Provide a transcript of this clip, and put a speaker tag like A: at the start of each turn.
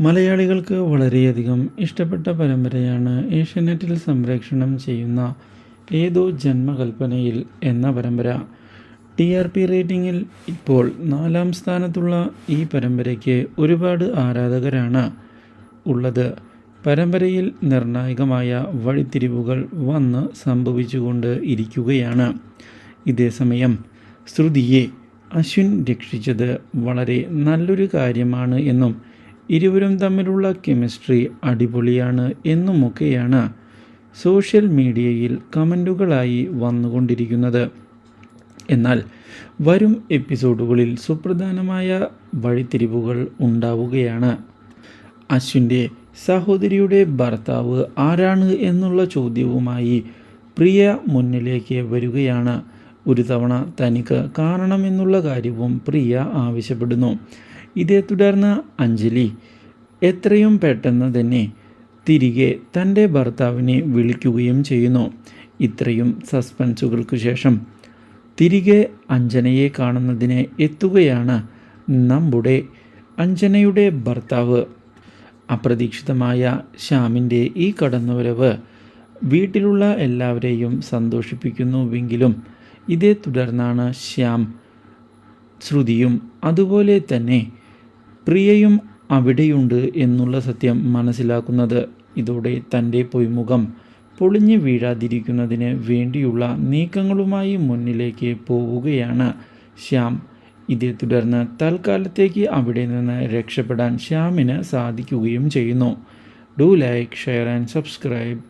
A: മലയാളികൾക്ക് വളരെയധികം ഇഷ്ടപ്പെട്ട പരമ്പരയാണ് ഏഷ്യാനെറ്റിൽ സംപ്രേക്ഷണം ചെയ്യുന്ന ഏതോ ജന്മകൽപ്പനയിൽ എന്ന പരമ്പര. ടി ആർ പി റേറ്റിംഗിൽ ഇപ്പോൾ നാലാം സ്ഥാനത്തുള്ള ഈ പരമ്പരയ്ക്ക് ഒരുപാട് ആരാധകരാണ് ഉള്ളത്. പരമ്പരയിൽ നിർണായകമായ വഴിത്തിരിവുകൾ വന്ന് സംഭവിച്ചുകൊണ്ട് ഇരിക്കുകയാണ്. ഇതേസമയം ശ്രുതിയെ അശ്വിൻ രക്ഷിച്ചത് വളരെ നല്ലൊരു കാര്യമാണ് എന്നും ഇരുവരും തമ്മിലുള്ള കെമിസ്ട്രി അടിപൊളിയാണ് എന്നുമൊക്കെയാണ് സോഷ്യൽ മീഡിയയിൽ കമന്റുകളായി വന്നുകൊണ്ടിരിക്കുന്നത്. എന്നാൽ വരും എപ്പിസോഡുകളിൽ സുപ്രധാനമായ വഴിത്തിരിവുകൾ ഉണ്ടാവുകയാണ്. അശ്വിന്റെ സഹോദരിയുടെ ഭർത്താവ് ആരാണ് എന്നുള്ള ചോദ്യവുമായി പ്രിയ മുന്നിലേക്ക് വരികയാണ്. ഒരു തവണ തനിക്ക് കാണണമെന്നുള്ള കാര്യവും പ്രിയ ആവശ്യപ്പെടുന്നു. ഇതേ തുടർന്ന് അഞ്ജലി എത്രയും പെട്ടെന്ന് തന്നെ തിരികെ തന്റെ ഭർത്താവിനെ വിളിക്കുകയും ചെയ്യുന്നു. ഇത്രയും സസ്പെൻസുകൾക്ക് ശേഷം തിരികെ അഞ്ജനയെ കാണുന്നതിന് എത്തുകയാണ് നമ്മുടെ അഞ്ജനയുടെ ഭർത്താവ്. അപ്രതീക്ഷിതമായ ശ്യാമിന്റെ ഈ കടന്നുവരവ് വീട്ടിലുള്ള എല്ലാവരെയും സന്തോഷിപ്പിക്കുന്നുവെങ്കിലും ഇതേ തുടർന്നാണ് ശ്യാം ശ്രുതിയും അതുപോലെ തന്നെ പ്രിയയും അവിടെയുണ്ട് എന്നുള്ള സത്യം മനസ്സിലാക്കുന്നത്. ഇതോടെ തന്റെ പൊയ്മുഖം പൊളിഞ്ഞു വീഴാതിരിക്കുന്നതിന് വേണ്ടിയുള്ള നീക്കങ്ങളുമായി മുന്നിലേക്ക് പോവുകയാണ് ശ്യാം. ഇതേ തുടർന്ന് തൽക്കാലത്തേക്ക് അവിടെ നിന്ന് രക്ഷപ്പെടാൻ ശ്യാമിന് സാധിക്കുകയും ചെയ്യുന്നു. Do like share and subscribe.